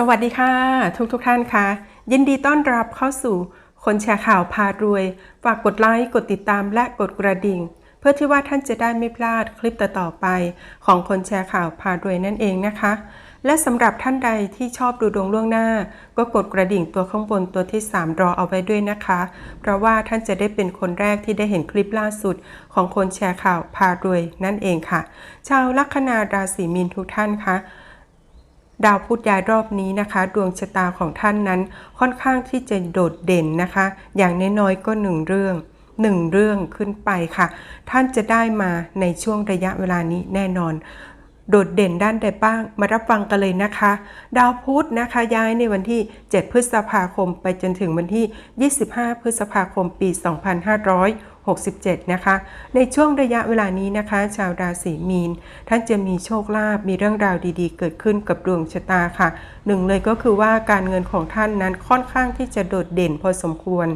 สวัสดีค่ะ ทุกทุกท่านค่ะ ยินดีต้อนรับเข้าสู่คนแชร์ข่าวพารวย ฝากกดไลค์กดติดตามและกดกระดิ่ง เพื่อที่ว่าท่านจะได้ไม่พลาดคลิปต่อๆไป ของคนแชร์ข่าวพารวยนั่นเองนะคะ และสำหรับท่านใดที่ชอบดูดวงล่วงหน้า ก็กดกระดิ่งตัวข้างบนตัวที่ 3 รอเอาไว้ด้วยนะคะ เพราะว่าท่านจะได้เป็นคนแรกที่ได้เห็นคลิปล่าสุด ของคนแชร์ข่าวพารวยนั่นเองค่ะ ชาวลัคนาราศีมีนทุกท่านคะ ดาวพุธย้ายรอบนี้นะคะ ดวงชะตาของท่านนั้นค่อนข้างที่จะโดดเด่นนะคะ อย่างน้อยๆก็หนึ่งเรื่องหนึ่งเรื่องขึ้นไปค่ะ ท่านจะได้มาในช่วงระยะเวลานี้แน่นอน โดดเด่นด้านใดบ้าง มารับฟังกันเลยนะคะ ดาวพุธนะคะย้ายในวันที่ 7 พฤษภาคมไปจนถึงวันที่ 25 พฤษภาคมปี 2500 67 นะคะ ในช่วงระยะเวลานี้นะคะ ชาวราศีมีน ท่านจะมีโชคลาภมีเรื่องราวดีๆ เกิดขึ้นกับดวงชะตาค่ะหนึ่งเลยก็คือว่าการเงินของท่านนั้นค่อนข้างที่จะโดดเด่นพอสมควร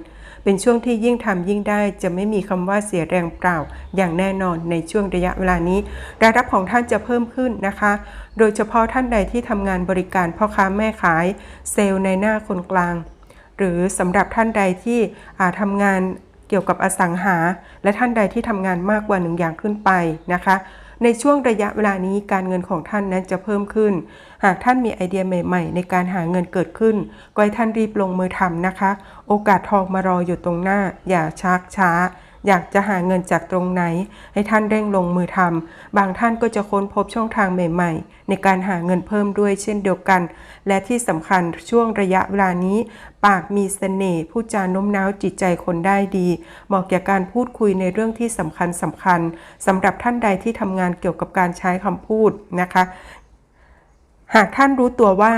เป็นช่วงที่ยิ่งทำยิ่งได้จะไม่มีคำว่าเสียแรงเปล่า อย่างแน่นอนในช่วงระยะเวลานี้รายรับของท่านจะเพิ่มขึ้นนะคะ โดยเฉพาะท่านใดที่ทำงานบริการพ่อค้าแม่ขาย เซลล์ในหน้าคนกลาง หรือสำหรับท่านใดที่ทำงาน เกี่ยวกับอสังหา และท่านใดที่ทำงานมากกว่าหนึ่งอย่างขึ้นไปนะคะ ในช่วงระยะเวลานี้การเงินของท่านนั้นจะเพิ่มขึ้น หากท่านมีไอเดียใหม่ ๆ ในการหาเงินเกิดขึ้นก็ให้ท่านรีบลงมือทำนะคะ โอกาสทองมารออยู่ตรงหน้า อย่าชักช้า อยากจะหาเงินจากตรงไหน ให้ท่านเร่งลงมือทำบางท่านก็จะค้นพบช่องทางใหม่ ๆ ในการหาเงินเพิ่มด้วยเช่นเดียวกัน และที่สำคัญช่วงระยะเวลานี้ ปากมีเสน่ห์ผู้จาโน้มน้าวจิตใจคนได้ดีเหมาะแก่การพูดคุยในเรื่องที่สำคัญสำคัญสำหรับท่านใดที่ทำงานเกี่ยวกับการใช้คำพูดนะคะ หากท่านรู้ตัวว่า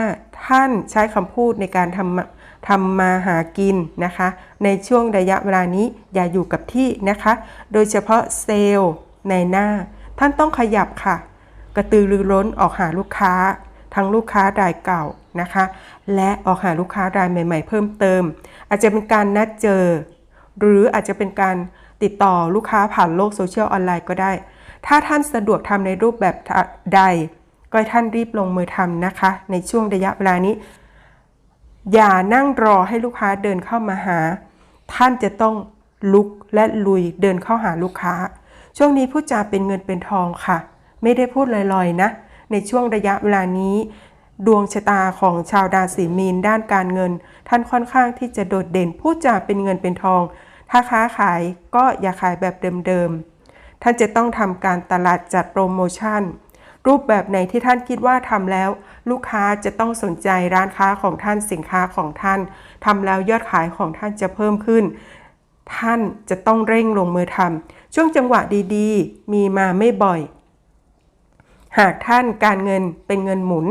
ท่านใช้คำพูดในการทำ ทำมาหากินนะคะ ในช่วงระยะเวลานี้อย่าอยู่กับที่นะคะ โดยเฉพาะเซลล์ในหน้า ท่านต้องขยับค่ะ กระตือรือร้นออกหาลูกค้า ทั้งลูกค้ารายเก่านะคะ และออกหาลูกค้ารายใหม่ ๆ เพิ่มเติม อาจจะเป็นการนัดเจอ หรืออาจจะเป็นการติดต่อลูกค้าผ่านโลกโซเชียลออนไลน์ก็ได้ ถ้าท่านสะดวกทำในรูปแบบใด ก็ให้ท่านรีบลงมือทำนะคะ ในช่วงระยะเวลานี้ อย่านั่งรอให้ลูกค้าเดินเข้ามาหา ท่านจะต้องลุกและลุยเดินเข้าหาลูกค้า ช่วงนี้พูดจาเป็นเงินเป็นทองค่ะ ไม่ได้พูดลอยๆนะ ในช่วงระยะเวลานี้ ดวงชะตาของชาวราศีมีนด้านการเงิน ท่านค่อนข้างที่จะโดดเด่นพูดจาเป็นเงินเป็นทอง ถ้าค้าขายก็อย่าขายแบบเดิมๆท่านจะต้องทำการตลาดจัดโปรโมชั่น รูปแบบไหนที่ท่านคิดว่าทำแล้ว ลูกค้าจะต้องสนใจร้านค้าของท่านสินค้าของท่านทำแล้วยอดขายของท่านจะเพิ่มขึ้น ท่านจะต้องเร่งลงมือทำช่วงจังหวะดีๆ มีมาไม่บ่อย หากท่านการเงินเป็นเงินหมุน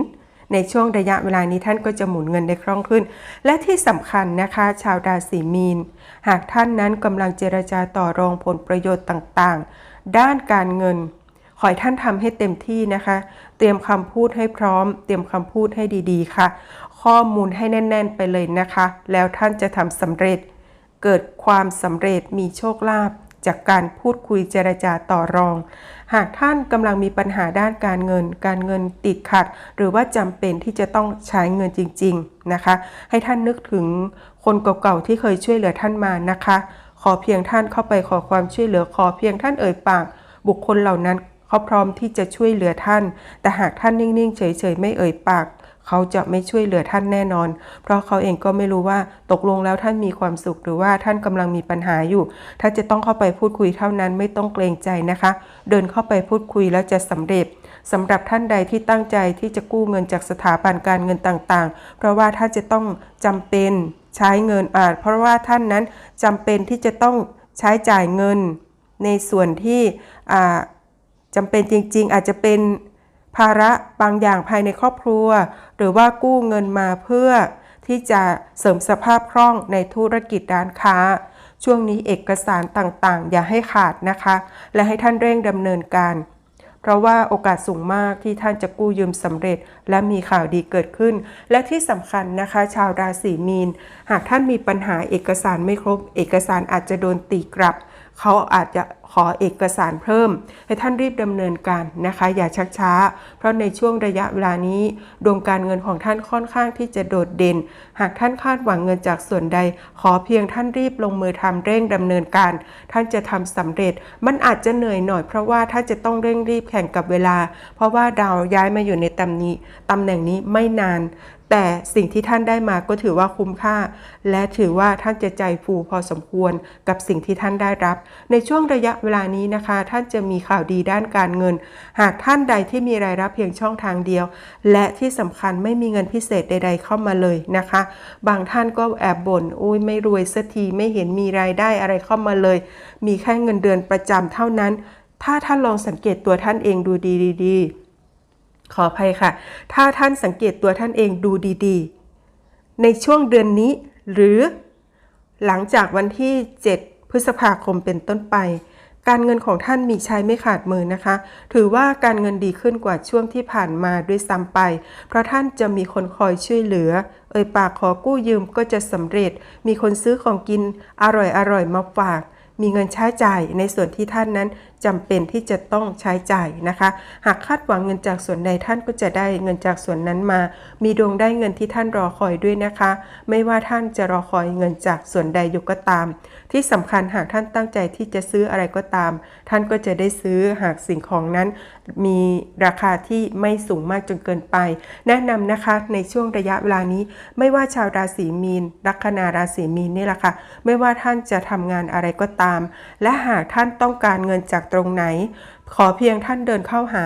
ในช่วงระยะเวลานี้ท่านก็จะหมุนเงินได้คล่องขึ้น และที่สำคัญนะคะ ชาวราศีมีน หากท่านนั้นกำลังเจรจาต่อรองผลประโยชน์ต่างๆ ด้านการเงิน ขอให้ท่านทำให้เต็มที่นะคะ เตรียมคำพูดให้พร้อม เตรียมคำพูดให้ดีๆ ค่ะ ข้อมูลให้แน่น ๆ ไปเลยนะคะ แล้วท่านจะทำสำเร็จ เกิดความสำเร็จมีโชคลาภจากการพูดคุยเจรจาต่อรอง หากท่านกำลังมีปัญหาด้านการเงิน การเงินติดขัด หรือว่าจำเป็นที่จะต้องใช้เงินจริง ๆนะคะ ให้ท่านนึกถึงคนเก่าๆที่เคยช่วยเหลือท่านมานะคะ ขอเพียงท่านเข้าไปขอความช่วยเหลือขอเพียงท่านเอ่ยปาก บุคคลเหล่านั้น เขาพร้อมที่จะช่วยเหลือท่าน แต่หากท่านนิ่งๆ เฉยๆ ไม่เอ่ยปาก เขาจะไม่ช่วยเหลือท่านแน่นอน เพราะเขาเองก็ไม่รู้ว่าตกลงแล้วท่านมีความสุขหรือว่าท่านกำลังมีปัญหาอยู่ ถ้าจะต้องเข้าไปพูดคุยเท่านั้นไม่ต้องเกรงใจนะคะ เดินเข้าไปพูดคุยแล้วจะสำเร็จสำหรับท่านใดที่ตั้งใจที่จะกู้เงินจากสถาบันการเงินต่างๆ เพราะว่าท่านจะต้องจำเป็นใช้เงินอ่าเพราะว่าท่านนั้นจำเป็นที่จะต้องใช้จ่ายเงินในส่วนที่อ่า จำเป็นจริง ๆ อาจจะเป็นภาระบางอย่างภายในครอบครัว หรือว่ากู้เงินมาเพื่อที่จะเสริมสภาพคล่องในธุรกิจร้านค้า ช่วงนี้เอกสารต่างๆ อย่าให้ขาดนะคะ และให้ท่านเร่งดำเนินการ เพราะว่าโอกาสสูงมากที่ท่านจะกู้ยืมสำเร็จ และมีข่าวดีเกิดขึ้น และที่สำคัญนะคะ ชาวราศีมีน หากท่านมีปัญหาเอกสารไม่ครบ เอกสารอาจจะโดนตีกลับ เขาอาจจะขอเอกสารเพิ่ม ให้ท่านรีบดำเนินการนะคะ อย่าชักช้า เพราะในช่วงระยะเวลานี้ ดวงการเงินของท่านค่อนข้างที่จะโดดเด่น หากท่านคาดหวังเงินจากส่วนใด ขอเพียงท่านรีบลงมือทำเร่งดำเนินการ ท่านจะทำสำเร็จ มันอาจจะเหนื่อยหน่อย เพราะว่าถ้าจะต้องเร่งรีบแข่งกับเวลา เพราะว่าดาวย้ายมาอยู่ในตำนี้ตำแหน่งนี้ไม่นาน แต่สิ่งที่ท่านได้มาก็ถือว่าคุ้มค่า และถือว่าท่านจะใจฟูพอสมควรกับสิ่งที่ท่านได้รับ ในช่วงระยะเวลานี้นะคะ ท่านจะมีข่าวดีด้านการเงิน หากท่านใดที่มีรายรับเพียงช่องทางเดียว และที่สำคัญไม่มีเงินพิเศษใด ๆ เข้ามาเลยนะคะ บางท่านก็แอบบ่นโอ้ยไม่รวยสักทีไม่เห็นมีรายได้อะไรเข้ามาเลย มีแค่เงินเดือนประจำเท่านั้น ถ้าท่านลองสังเกตตัวท่านเองดูดีๆ ขออภัยค่ะ ถ้าท่านสังเกตตัวท่านเองดูดีๆ ในช่วงเดือนนี้หรือหลังจากวันที่ 7 พฤษภาคมเป็นต้นไป การเงินของท่านมีใช้ไม่ขาดมือนะคะ ถือว่าการเงินดีขึ้นกว่าช่วงที่ผ่านมาด้วยซ้ำไป เพราะท่านจะมีคนคอยช่วยเหลือ เอ่ยปากขอกู้ยืมก็จะสำเร็จ มีคนซื้อของกินอร่อยๆมาฝาก มีเงินใช้จ่ายในส่วนที่ท่านนั้น จำเป็นที่จะต้องใช้จ่ายนะคะ หากคาดหวังเงินจากส่วนใดท่านก็จะได้เงินจากส่วนนั้นมา มีดวงได้เงินที่ท่านรอคอยด้วยนะคะ ไม่ว่าท่านจะรอคอยเงินจากส่วนใดอยู่ก็ตาม ที่สำคัญหากท่านตั้งใจที่จะซื้ออะไรก็ตาม ท่านก็จะได้ซื้อหากสิ่งของนั้น มีราคาที่ไม่สูงมากจนเกินไป แนะนำนะคะในช่วงระยะเวลานี้ ไม่ว่าชาวราศีมีน ลัคนาราศีมีนนี่แหละค่ะ ไม่ว่าท่านจะทำงานอะไรก็ตาม และหากท่านต้องการเงินจากตรงไหน ขอเพียงท่านเดินเข้าหา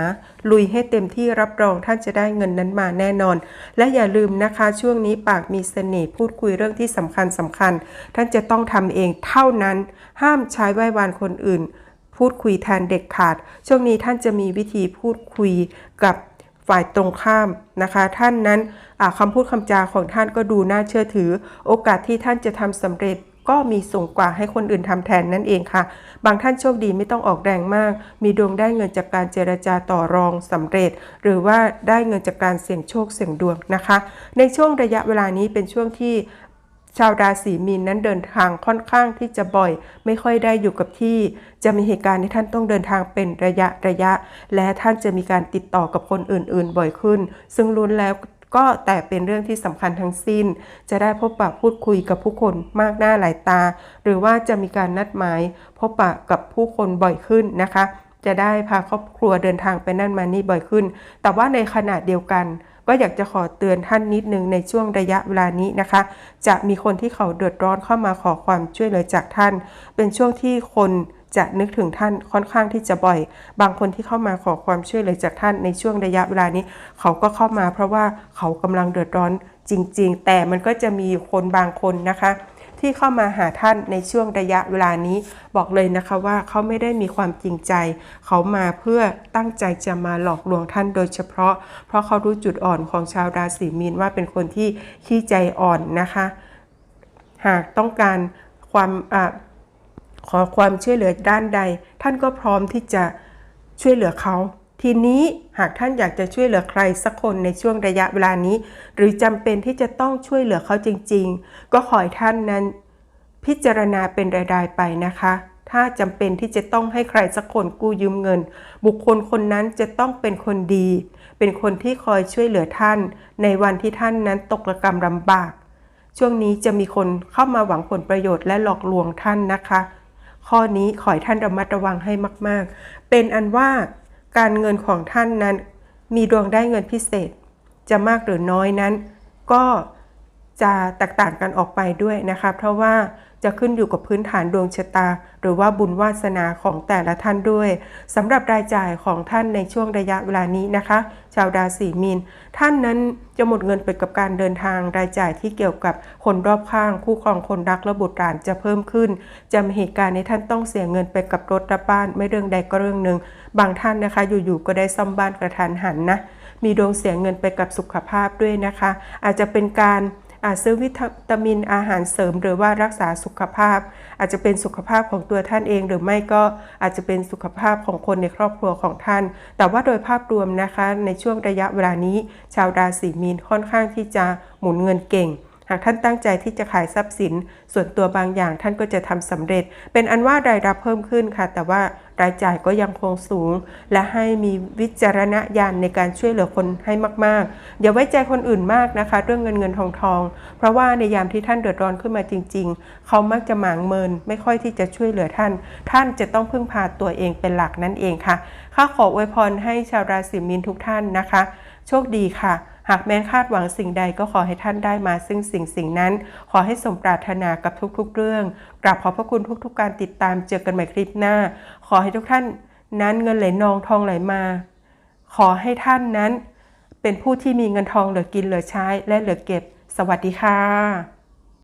ลุยให้เต็มที่รับรองท่านจะได้เงินนั้นมาแน่นอน และอย่าลืมนะคะ ช่วงนี้ปากมีเสน่ห์พูดคุยเรื่องที่สำคัญสำคัญ ท่านจะต้องทำเองเท่านั้น ห้ามใช้ไหว้วานคนอื่น พูดคุยแทนเด็กขาด ช่วงนี้ท่านจะมีวิธีพูดคุยกับฝ่ายตรงข้ามนะคะ ท่านนั้นอ่าคำพูดคำจาของท่านก็ดูน่าเชื่อถือ โอกาสที่ท่านจะทำสำเร็จ ก็มีสูงกว่าให้คนอื่นทำแทนนั่นเองค่ะ บางท่านโชคดีไม่ต้องออกแรงมาก มีดวงได้เงินจากการเจรจาต่อรองสำเร็จ หรือว่าได้เงินจากการเสี่ยงโชคเสี่ยงดวงนะคะ ในช่วงระยะเวลานี้เป็นช่วงที่ชาวราศีมีนนั้นเดินทางค่อนข้างที่จะบ่อย ไม่ค่อยได้อยู่กับที่ จะมีเหตุการณ์ที่ท่านต้องเดินทางเป็นระยะระยะ และท่านจะมีการติดต่อกับคนอื่น ๆ บ่อยขึ้น ซึ่งล้วนแล้ว ก็แต่เป็นเรื่องที่สำคัญทั้งสิ้น จะได้พบปะพูดคุยกับผู้คนมากหน้าหลายตา หรือว่าจะมีการนัดหมาย พบปะกับผู้คนบ่อยขึ้นนะคะ จะได้พาครอบครัวเดินทางไปนั่นมานี่บ่อยขึ้น แต่ว่าในขณะเดียวกัน ก็อยากจะขอเตือนท่านนิดนึงในช่วงระยะเวลานี้นะคะ จะมีคนที่เขาเดือดร้อนเข้ามาขอความช่วยเหลือจากท่าน เป็นช่วงที่คน จะนึกถึงท่านค่อนข้างที่จะบ่อย บางคนที่เข้ามาขอความช่วยเหลือจากท่านในช่วงระยะเวลานี้ เขาก็เข้ามาเพราะว่าเขากำลังเดือดร้อนจริง ๆ แต่มันก็จะมีคนบางคนนะคะ ที่เข้ามาหาท่านในช่วงระยะเวลานี้ บอกเลยนะคะว่าเขาไม่ได้มีความจริงใจ เขามาเพื่อตั้งใจจะมาหลอกลวงท่านโดยเฉพาะ เพราะเขารู้จุดอ่อนของชาวราศีมีนว่าเป็นคนที่ขี้ใจอ่อนนะคะ หากต้องการความ ขอความช่วยเหลือด้านใด ท่านก็พร้อมที่จะช่วยเหลือเขา ทีนี้หากท่านอยากจะช่วยเหลือใครสักคนในช่วงระยะเวลานี้ หรือจำเป็นที่จะต้องช่วยเหลือเขาจริง ๆ ก็ขอให้ท่านนั้น พิจารณาเป็นราย ๆ ไปนะคะ ถ้าจำเป็นที่จะต้องให้ใครสักคนกู้ยืมเงิน บุคคลคนนั้นจะต้องเป็นคนดี เป็นคนที่คอยช่วยเหลือท่าน ในวันที่ท่านนั้นตกระกรรมลำบาก ช่วงนี้จะมีคนเข้ามาหวังผลประโยชน์และหลอกลวงท่านนะคะ ข้อนี้ขอให้ท่านระมัดระวังให้มาก ๆ เป็นอันว่าการเงินของท่านนั้น มีดวงได้เงินพิเศษ จะมากหรือน้อยนั้น ก็ จะแตกต่างกันออกไปด้วยนะคะเพราะว่าจะขึ้นอยู่กับพื้นฐานดวงชะตา หรือว่าบุญวาสนาของแต่ละท่านด้วยสำหรับรายจ่ายของท่านในช่วงระยะเวลานี้นะคะ ชาวราศีมีน ท่านนั้นจะหมดเงินไปกับการเดินทางรายจ่ายที่เกี่ยวกับคนรอบข้าง คู่ครองคนรักและบุตรหลานจะเพิ่มขึ้นจะมีเหตุการณ์ในท่านต้องเสียเงินไปกับรถรับบ้านไม่เรื่องใดก็เรื่องหนึ่งบางท่านนะคะ อยู่ๆก็ได้ซ่อมบ้านกระทันหันนะมีดวงเสียเงินไปกับสุขภาพด้วยนะคะ อาจจะเป็นการ อาจซื้อวิตามินอาหารเสริม หรือว่ารักษาสุขภาพ อาจจะเป็นสุขภาพของตัวท่านเอง หรือไม่ก็อาจจะเป็นสุขภาพของคนในครอบครัวของท่าน แต่ว่าโดยภาพรวมนะคะ ในช่วงระยะเวลานี้ ชาวราศีมีนค่อนข้างที่จะหมุนเงินเก่งหากท่านตั้งใจที่จะขายทรัพย์สิน ส่วนตัวบางอย่างท่านก็จะทำสำเร็จ เป็นอันว่ารายรับเพิ่มขึ้นค่ะ แต่ว่า รายจ่ายก็ยังคงสูง และให้มีวิจารณญาณในการช่วยเหลือคนให้มาก ๆ อย่าไว้ใจคนอื่นมากนะคะ เรื่องเงินเงินทองทอง เพราะว่าในยามที่ท่านเดือดร้อนขึ้นมาจริง ๆ เขามักจะหมางเมิน ไม่ค่อยที่จะช่วยเหลือท่าน ท่านจะต้องพึ่งพาตัวเองเป็นหลักนั่นเองค่ะข้าขออวยพรให้ชาวราศีมีนทุกท่านนะคะ โชคดีค่ะ หากแม้นคาดหวังสิ่งใดก็ขอให้ท่านได้มาซึ่งสิ่งสิ่งนั้น ขอให้สมปรารถนากับทุกๆเรื่อง กราบขอบพระคุณทุกๆ การติดตามเจอกันใหม่คลิปหน้า ขอให้ทุกท่านนั้นเงินไหลนองทองไหลมา ขอให้ท่านนั้น เป็นผู้ที่มีเงินทองเหลือกินเหลือใช้และเหลือเก็บ สวัสดีค่ะ